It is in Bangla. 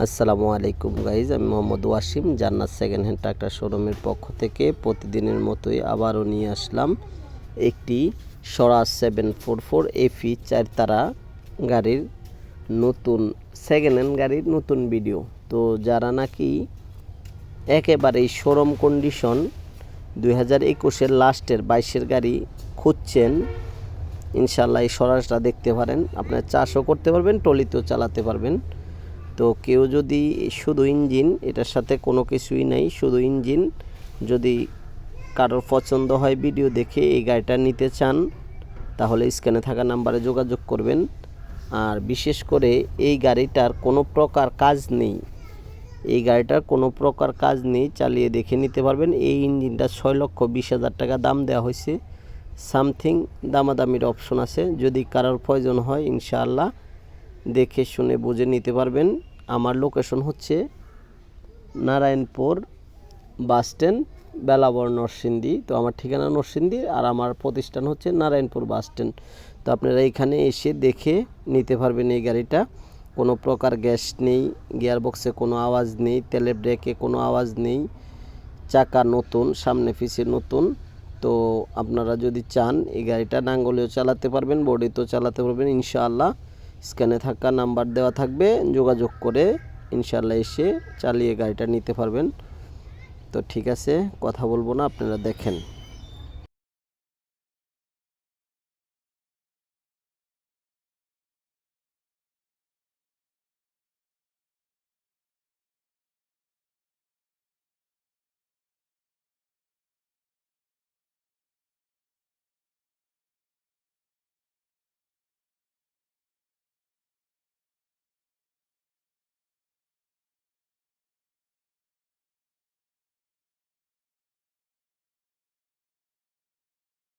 আসসালামু আলাইকুম গাইজ, আমি মোহাম্মদ ওয়াসিম, জান্নাত সেকেন্ড হ্যান্ড ট্রাক্টর শোরুমের পক্ষ থেকে প্রতিদিনের মতোই আবারও নিয়ে আসলাম একটি Swaraj seven four four F E চারতারা গাড়ির নতুন সেকেন্ড হ্যান্ড গাড়ির নতুন ভিডিও তো যারা নাকি একেবারেই শোরুম কন্ডিশন দুই হাজার একুশের লাস্টের বাইশের গাড়ি খুঁজছেন ইনশাল্লাহ এই স্বরাজটা দেখতে পারেন। আপনার চাষও করতে পারবেন, টলিতেও চালাতে পারবেন। তো কেউ যদি শুধু ইঞ্জিন, এটার সাথে কোনো কিছুই নাই, শুধু ইঞ্জিন। যদি কারোর পছন্দ হয় ভিডিও দেখে এই গাড়িটা নিতে চান, তাহলে স্ক্যানে থাকা নাম্বারে যোগাযোগ করবেন। আর বিশেষ করে এই গাড়িটার কোনো প্রকার কাজ নেই। এই গাড়িটার কোনো প্রকার কাজ নেই, চালিয়ে দেখে নিতে পারবেন। এই ইঞ্জিনটা ছয় লক্ষ বিশ হাজার টাকা দাম দেওয়া হয়েছে। সামথিং দামাদামির অপশন আছে। যদি কারোর প্রয়োজন হয়, ইনশাআল্লাহ দেখে শুনে বুঝে নিতে পারবেন। আমার লোকেশন হচ্ছে নারায়ণপুর বাস স্ট্যান্ড, বেলাবর নরসিংদী। তো আমার ঠিকানা নরসিংদী আর আমার প্রতিষ্ঠান হচ্ছে নারায়ণপুর বাস স্ট্যান্ড। তো আপনারা এখানে এসে দেখে নিতে পারবেন এই গাড়িটা। কোনো প্রকার গ্যাস নেই গিয়ার বক্সে কোনো আওয়াজ নেই, তেলের ব্রেকে কোনো আওয়াজ নেই, চাকা নতুন, সামনে পিছে নতুন। তো আপনারা যদি চান, এই গাড়িটা নাঙ্গলেও চালাতে পারবেন, বডিতেও চালাতে পারবেন, ইনশাআল্লাহ। স্ক্যানে থাকা নাম্বার দেওয়া থাকবে, যোগাযোগ করে ইনশাল্লাহ এসে চালিয়ে গাড়িটা নিতে পারবেন। তো ঠিক আছে, কথা বলব না, আপনারা দেখেন।